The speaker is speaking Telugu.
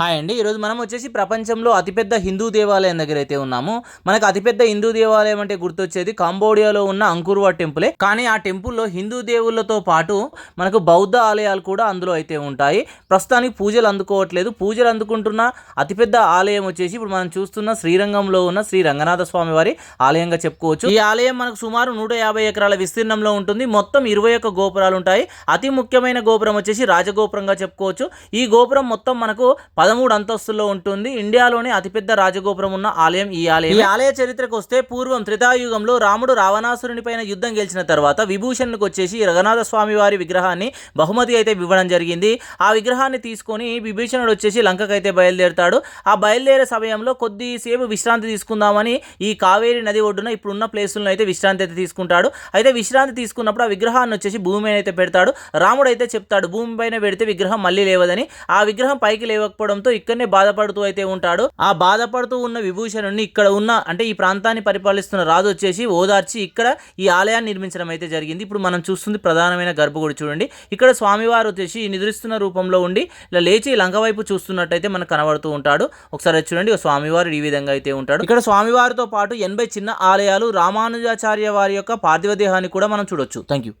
హాయ్ అండి. ఈరోజు మనం వచ్చేసి ప్రపంచంలో అతిపెద్ద హిందూ దేవాలయం దగ్గర అయితే ఉన్నాము. మనకు అతిపెద్ద హిందూ దేవాలయం అంటే గుర్తొచ్చేది కాంబోడియాలో ఉన్న అంకుర్వా టెంపులే. కానీ ఆ టెంపుల్లో హిందూ దేవుళ్ళతో పాటు మనకు బౌద్ధ ఆలయాలు కూడా అందులో అయితే ఉంటాయి. ప్రస్తుతానికి పూజలు అందుకోవట్లేదు. పూజలు అందుకుంటున్న అతిపెద్ద ఆలయం వచ్చేసి ఇప్పుడు మనం చూస్తున్న శ్రీరంగంలో ఉన్న శ్రీ రంగనాథ స్వామి వారి ఆలయంగా చెప్పుకోవచ్చు. ఈ ఆలయం మనకు సుమారు నూట యాభై ఎకరాల విస్తీర్ణంలో ఉంటుంది. మొత్తం ఇరవై ఒక్క గోపురాలు ఉంటాయి. అతి ముఖ్యమైన గోపురం వచ్చేసి రాజగోపురంగా చెప్పుకోవచ్చు. ఈ గోపురం మొత్తం మనకు పదమూడు అంతస్తుల్లో ఉంటుంది. ఇండియాలోనే అతిపెద్ద రాజగోపురం ఉన్న ఆలయం ఈ ఆలయం ఈ ఆలయ చరిత్రకు వస్తే పూర్వం త్రితాయుగంలో రాముడు రావణాసురుని పైన యుద్ధం గెలిచిన తర్వాత విభూషణ్కి వచ్చేసి రఘునాథ స్వామి వారి విగ్రహాన్ని బహుమతి అయితే ఇవ్వడం జరిగింది. ఆ విగ్రహాన్ని తీసుకొని విభీషణుడు వచ్చేసి లంకకు అయితే బయలుదేరుతాడు. ఆ బయలుదేరే సమయంలో కొద్దిసేపు విశ్రాంతి తీసుకుందామని ఈ కావేరి నది ఒడ్డున ఇప్పుడున్న ప్లేసులను అయితే విశ్రాంతి అయితే తీసుకుంటాడు. అయితే విశ్రాంతి తీసుకున్నప్పుడు ఆ విగ్రహాన్ని వచ్చేసి భూమి మీద అయితే పెడతాడు. రాముడు అయితే చెప్తాడు భూమి పైన పెడితే విగ్రహం మళ్ళీ లేవదని. ఆ విగ్రహం పైకి లేవకపోవడం లేవకపోవడంతో ఇక్కడనే బాధపడుతూ అయితే ఉంటాడు. ఆ బాధపడుతూ ఉన్న విభూషణుని ఇక్కడ ఉన్న అంటే ఈ ప్రాంతాన్ని పరిపాలిస్తున్న రాజు వచ్చేసి ఓదార్చి ఇక్కడ ఈ ఆలయాన్ని నిర్మించడం అయితే జరిగింది. ఇప్పుడు మనం చూస్తుంది ప్రధానమైన గర్భగుడి చూడండి. ఇక్కడ స్వామివారు వచ్చేసి నిద్రిస్తున్న రూపంలో ఉండి ఇలా లేచి లంక వైపు చూస్తున్నట్టయితే మనకు కనబడుతూ ఉంటాడు. ఒకసారి చూడండి ఒక స్వామివారు ఈ విధంగా అయితే ఉంటాడు. ఇక్కడ స్వామివారితో పాటు ఎనభై చిన్న ఆలయాలు రామానుజాచార్య వారి యొక్క పార్థివ దేహాన్ని కూడా మనం చూడొచ్చు. Thank you